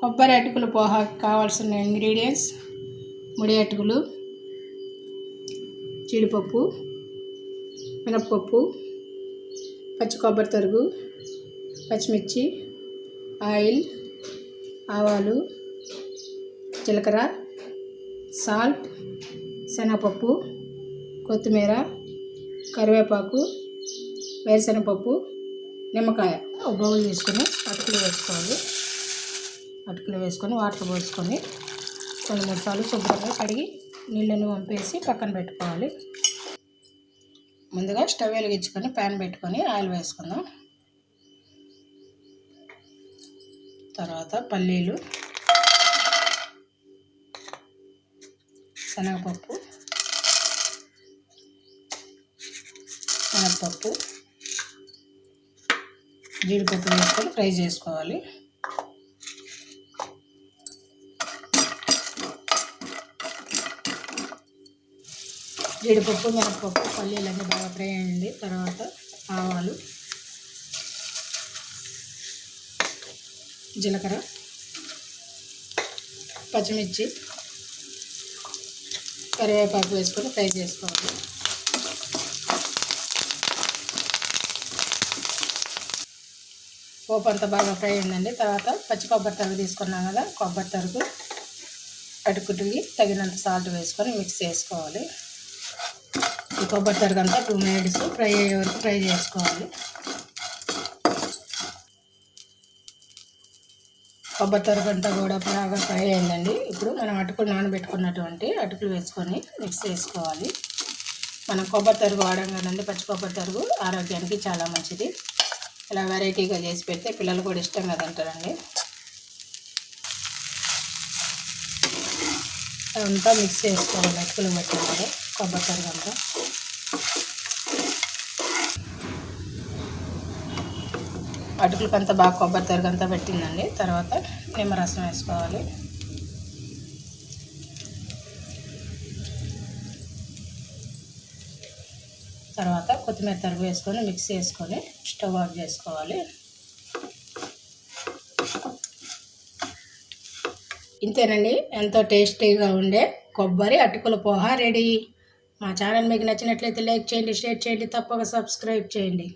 కొబ్బరి అటుకుల పోహాకి కావాల్సిన ఇంగ్రీడియంట్స్ ముడి అటుకులు జీడిపప్పు మినప్పప్పు పచ్చి కొబ్బరి తరుగు పచ్చిమిర్చి ఆయిల్ ఆవాలు జీలకర్ర సాల్ట్ శనగపప్పు కొత్తిమీర కరివేపాకు వేరుశనగపప్పు నిమ్మకాయ. బౌల్ తీసుకొని అటుకులు వేసుకోవాలి. అటుకులు వేసుకొని వాటర్ పోసుకొని రెండు మూడు సార్లు శుభ్రంగా కడిగి నీళ్ళని వంపేసి పక్కన పెట్టుకోవాలి. ముందుగా స్టవ్ వెలిగించుకొని ప్యాన్ పెట్టుకొని ఆయిల్ వేసుకుందాం. తర్వాత పల్లీలు శనగపప్పు శనగపప్పు జీడిపప్పు వేసుకొని ఫ్రై చేసుకోవాలి. జీడిపప్పు మినపప్పు పల్లీలన్నీ బాగా ఫ్రై అయ్యండి. తర్వాత ఆవాలు జీలకర్ర పచ్చిమిర్చి కరివేపాకు వేసుకొని ఫ్రై చేసుకోవాలి. పోపు అంతా బాగా ఫ్రై అయిందండి. తర్వాత పచ్చి కొబ్బరి తరుగు తీసుకున్నాం కదా కొబ్బరి తరుగు అటుకుటికి తగినంత సాల్ట్ వేసుకొని మిక్స్ చేసుకోవాలి. కొబ్బరి తరుగు అంతా టూ మినిట్స్ ఫ్రై అయ్యే వరకు ఫ్రై చేసుకోవాలి. కొబ్బరి తరుగు కూడా బాగా ఫ్రై అయిందండి. ఇప్పుడు మనం అటుకులు నానబెట్టుకున్నటువంటి అటుకులు వేసుకొని మిక్స్ చేసుకోవాలి. మనం కొబ్బరి తరుగు వాడడం కదండి పచ్చి కొబ్బరి తరుగు ఆరోగ్యానికి చాలా మంచిది. ఇలా వెరైటీగా చేసి పెడితే పిల్లలు కూడా ఇష్టంగా తింటారండి. అదంతా మిక్స్ చేసుకోవాలి అటుకులు పెట్టాలి కొబ్బరి తరుగంతా అటుకులకంతా బాగా కొబ్బరి తరుగంతా పెట్టిందండి. తర్వాత నిమ్మరసం వేసుకోవాలి. తర్వాత కొత్తిమీర తరుగు వేసుకొని మిక్స్ వేసుకొని స్టవ్ ఆఫ్ చేసుకోవాలి. ఇంతేనండి. ఎంతో టేస్టీగా ఉండే కొబ్బరి అటుకుల పోహా రెడీ. మా ఛానల్ మీకు నచ్చినట్లయితే లైక్ చేయండి షేర్ చేయండి తప్పక సబ్స్క్రైబ్ చేయండి.